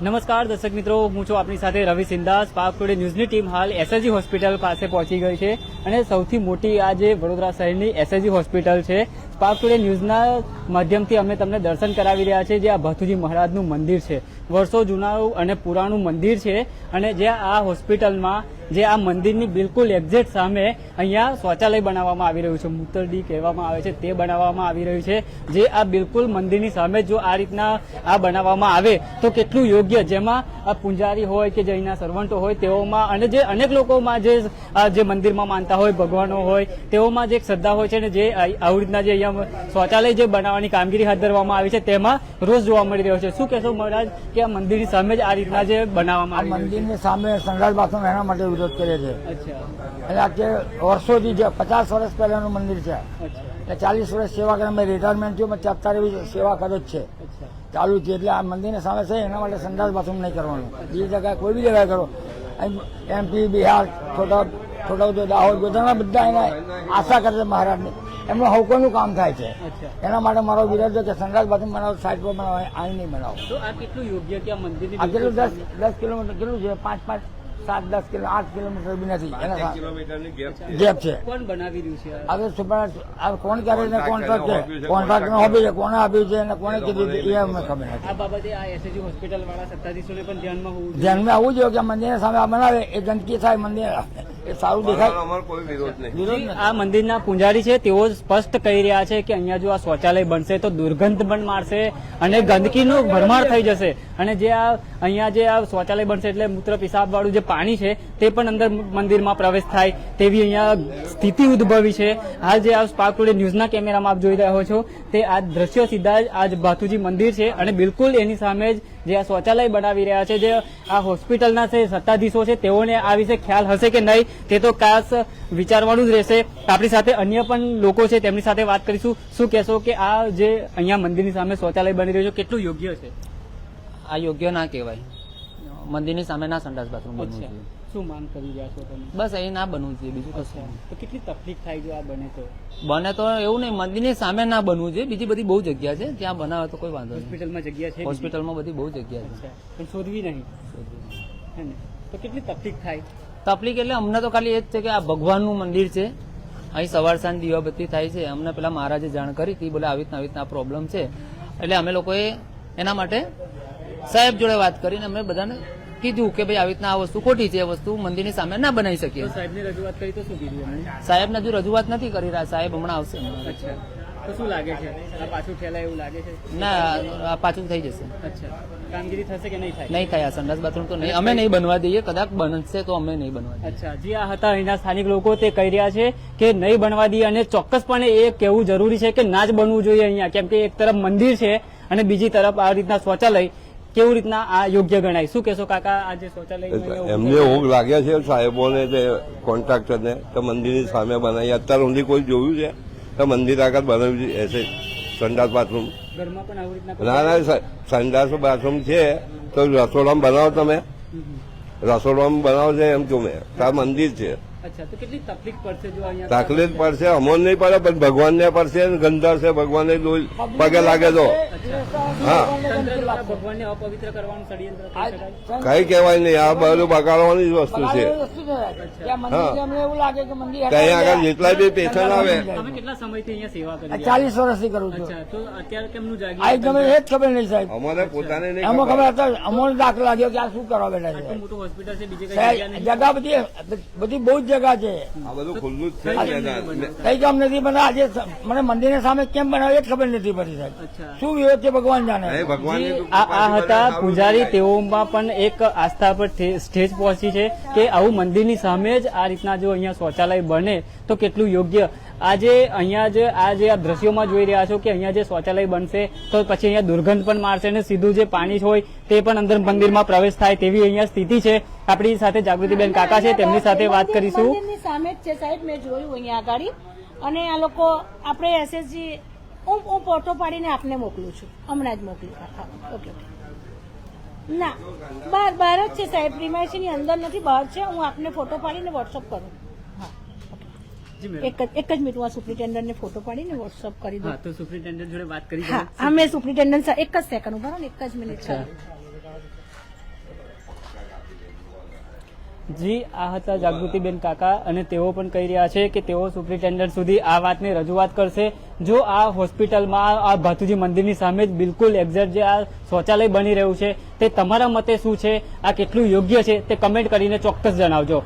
નમસ્કાર, દર્શક મિત્રો. હું છું આપની સાથે રવિ સિંધા સ્પાર્ક ટુડે ન્યૂઝની ટીમ હાલ એસએજી હોસ્પિટલ પાસે પહોંચી ગઈ છે અને સૌથી મોટી આ જે વડોદરા શહેરની એસએજી હોસ્પિટલ છે. સ્પાર્ક ટુડે ન્યૂઝના માધ્યમથી અમે તમને દર્શન કરાવી રહ્યા છે જે આ ભથુજી મહારાજનું મંદિર છે. વર્ષો જૂનાનું અને પુરાણું મંદિર છે અને જે આ હોસ્પિટલમાં જે આ મંદિરની બિલકુલ એક્ઝેક્ટ સામે અહીંયા શૌચાલય બનાવવામાં આવી રહ્યું છે. મૂતરડી કહેવામાં આવે છે તે બનાવવામાં આવી રહ્યું છે. જે આ બિલકુલ મંદિરની સામે જો આ રીતના આ બનાવવામાં આવે તો કેટલું યોગ્ય? જેમાં આ પૂંજારી હોય કે જે અહીંના સર્વન્ટો હોય તેઓમાં અને જે અનેક લોકોમાં જે જે મંદિરમાં માનતા હોય ભગવાનો હોય તેઓમાં જે એક શ્રદ્ધા હોય છે ને જે આવી રીતના જે અહીંયા શૌચાલય જે બનાવવાની કામગીરી હાથ ધરવામાં આવી છે તેમાં રોજ જોવા મળી રહ્યો છે. શું કહેશો મહારાજ કે આ મંદિરની સામે જ આ રીતના જે બનાવવામાં આવે મંદિરની સામે સંઘાલ બાથરૂમ એના માટે વિરોધ કરે છે અને એટલે આ કે વર્ષોથી જે પચાસ વર્ષ પહેલાનું મંદિર છે એટલે ચાલીસ વર્ષ સેવા કરે મેં રિટાયરમેન્ટ થયું મેં અત્યારે સેવા કરો જ છે. ચાલુ છે એટલે આ મંદિરની સામે છે એના માટે સંઘાલ બાથરૂમ નહીં કરવાનું. બીજી જગ્યાએ કોઈ બી જગ્યાએ કરો. એમપી બિહાર છોટા છોટાઉદેપુર દાહોદ ગુજરાતના બધા એના આશા કરે છે મહારાજની. એમનું હવકોનું કામ થાય છે. એના માટે મારો વિરોધ છે કે સંઘાલ બાથરૂમ બનાવો સાઈડ પર બનાવો અહીં નહીં બનાવો. કેટલું યોગ્ય કે મંદિર આ કેટલું દસ દસ કિલોમીટર કેટલું છે? પાંચ પાંચ સાત દસ કિલો આઠ કિલોમીટર બી નથી. એના ગેપ છે. કોણ બનાવી રહ્યું છે? હવે સુપર આ કોણ કરે છે કોન્ટ્રાક્ટ છે કોન્ટ્રાક્ટ નો હોબી છે કોને આપ્યું છે અને કોને કીધું છે એ અમને ખબર નથી. આ બાબતે આ એસએજી હોસ્પિટલ વાળા સત્તાધીશોને પણ ધ્યાનમાં હોવું ધ્યાનમાં આવવું જોઈએ કે મંદિર સામે આ બનાવે એ ગંદકી થાય મંદિર એ સારું દેખાય. અમારો કોઈ વિરોધ નહીં. વિરોધ આ મંદિરના પૂંજારી છે તેઓ સ્પષ્ટ કહી રહ્યા છે કે અહીંયા જો આ શૌચાલય બનશે તો દુર્ગંધ પણ મારશે અને ગંદકીનો ભરમાર થઈ જશે. અને જે આ અહીંયા જે આ શૌચાલય બનશે એટલે મૂત્ર પેશાબ વાળું જે પાણી છે તે પણ અંદર મંદિરમાં પ્રવેશ થાય તેવી અહીંયા સ્થિતિ ઉદ્ભવી છે. હાલ જે આ સ્પાર્ક ટુડે ન્યૂઝના કેમેરામાં આપ જોઈ રહ્યા છો તે આ દ્રશ્યો સીધા જ આ ભાથુજી મંદિર છે અને બિલકુલ એની સામે જ જે આ શૌચાલય બનાવી રહ્યા છે જે આ હોસ્પિટલના છે સત્તાધીશો છે તેઓને આ વિશે ખ્યાલ હશે કે નહીં તે તો ખાસ વિચારવાનું જ રહેશે. આપણી સાથે અન્ય પણ લોકો છે તેમની સાથે વાત કરીશું. શું કહેશો કે આ જે અહીંયા મંદિરની સામે શૌચાલય બની રહ્યું છે કેટલું યોગ્ય છે? આ યોગ્ય ના કહેવાય. મંદિરની સામે ના સંડાસ બાથરૂમ બનવું જોઈએ. શું માંગ કરી રહ્યા છો તમે? બસ અહીં ના બનવું જોઈએ બીજું કશું તો કેટલી તકલીફ થાય જો આ બને તો? બને તો એવું નહીં મંદિરની સામે ના બનવું જોઈએ બીજી બધી બહુ જગ્યા છે ત્યાં બનાવે તો કોઈ વાંધો નહીં. હોસ્પિટલમાં જગ્યા છે હોસ્પિટલમાં બધી બહુ જગ્યા છે. પણ શોધવી નહીં? હે ને? તો કેટલી તકલીફ થાય? તકલીફ એટલે અમને તો ખાલી એ જ છે કે આ ભગવાનનું મંદિર છે. અહીં સવાર સાંજ દીવાબત્તી થાય છે. અમને પેલા મહારાજે જાણ કરી હતી બોલે આવી રીતના આવી રીતના પ્રોબ્લેમ છે. એટલે અમે લોકોએ એના માટે સાહેબ જોડે વાત કરીને અમે બધાને કીધું કે ભાઈ આવી રીતના આ વસ્તુ ખોટી છે એ વસ્તુ મંદિરની સામે ના બનાવી શકીએ. સાહેબ સાહેબને રજૂઆત કરી તો શું કીધું સાહેબ હજુ રજૂઆત નથી કરી રહ્યા સાહેબ હમણાં આવશે. અચ્છા. તો શું લાગે છે? પાછું ઠેલાય એવું લાગે છે? ના પાછું થઈ જશે. અચ્છા. કામગીરી થશે કે નહીં થાય? નહીં થાય આ સંડાસ બાથરૂમ તો નહીં. અમે નહીં બનવા દઈએ કદાચ બનશે તો અમે નહીં બનવા અચ્છા. જે આ હતા અહીંના સ્થાનિક લોકો તે કહી રહ્યા છે કે નહીં બનવા દઈએ અને ચોક્કસપણે એ કહેવું જરૂરી છે કે ના જ બનવું જોઈએ અહીંયા. કેમ કે એક તરફ મંદિર છે અને બીજી તરફ આ રીતના શૌચાલય. કેવું રીતના આ યોગ્ય ગણાય? શું કહેશો કાકા આ જે શૌચાલય એમને ઓગ લાગે છે સાહેબોને તે કોન્ટ્રાક્ટરને તો મંદિરની સામે બનાવી. અત્યાર સુધી કોઈ જોયું છે? તો મંદિર આગળ બનાવ્યું છે સંડાસ બાથરૂમ. ના ના સંડાસ બાથરૂમ છે તો રસોડામાં બનાવો તમે. રસોડામાં બનાવો છે એમ કહું મેં. આ મંદિર છે. તકલીફ પડશે જો અહીંયા તકલીફ પડશે અમોન નહીં પડે પણ ભગવાનને પડશે ગંધર છે ભગવાનને લોહી પગે લાગે તો. હા. ભગવાનને અપવિત્ર કરવાનું ષડયંત્ર કઈ કહેવાય નહીં આ બધું બગાડવાની જ વસ્તુ છે. ત્યાં આગળ જેટલા બી પેશન્ટ આવે. કેટલા સમયથી અહીંયા સેવા કરી ચાલીસ વર્ષથી કરું છું. તો અત્યારે કેમનું આ જાગ્યું તમે એ જ ખબર નહીં સાહેબ. અમારે પોતાને નહીં અમે ખબર. અમોને દાખલો લાગ્યો કે આ શું કરવા બેઠા છે. મોટું હોસ્પિટલ છે બીજે જગા બધી બધી બહુ જ જગા છે. આ બધું ખુલ્લું જ છે કઈ કામ નથી મને આજે મને મંદિરની સામે કેમ બનાવે એ જ ખબર નથી પડી સાહેબ. શું વિરોધ છે ભગવાન જાણે? જી, આ હતા પૂજારી તેઓમાં પણ એક આસ્થા પર સ્ટેજ પહોંચી છે કે આવું મંદિરની સામે જ આ રીતના જો અહીંયા શૌચાલય બને તો કેટલું યોગ્ય. આજે અહીંયા જે આ જે આ દ્રશ્યોમાં જોઈ રહ્યા છો કે અહીંયા જે શૌચાલય બનશે તો પછી અહીંયા દુર્ગંધ પણ મારશે અને સીધું જે પાણી હોય તે પણ અંદર મંદિરમાં પ્રવેશ થાય તેવી અહીંયા સ્થિતિ છે. આપણી સાથે જાગૃતિબેન કાકા છે, તેમની સાથે વાત કરીશું. સામે જ છે સાહેબ, મેં જોયું અહીંયા આગળ. અને આ લોકો આપણે એસએસજી હું હું ફોટો પાડીને આપને મોકલું છું. હમણાં જ મોકલું ઓકે ઓકે. ના બહાર બહાર જ છે સાહેબ. પ્રિમાઇસીની અંદર નથી બહાર છે. હું આપને ફોટો પાડીને વોટ્સઅપ કરું. એક જ એક જ મિનિટ હું આ સુપ્રિન્ટેન્ડન્ટને ફોટો પાડીને વોટ્સઅપ કરી દઉં. તો સુપ્રિન્ટેન્ડન્ટ જોડે વાત કરી હા હા મેં સુપ્રિન્ટેન્ડન્ટ એક જ સેકન્ડ ઊભા ને એક જ મિનિટ. જી, આ હતા જાગૃતિબેન કાકા અને તેઓ પણ કહી રહ્યા છે કે તેઓ સુપ્રિન્ટેન્ડન્ટ સુધી આ વાતની રજૂઆત કરશે. જો આ હોસ્પિટલમાં આ ભાતુજી મંદિરની સામે જ બિલકુલ એક્ઝેક્ટ જે આ શૌચાલય બની રહ્યું છે, તે તમારા મતે શું છે? આ કેટલું યોગ્ય છે? તે કમેન્ટ કરીને ચોક્કસ જણાવજો.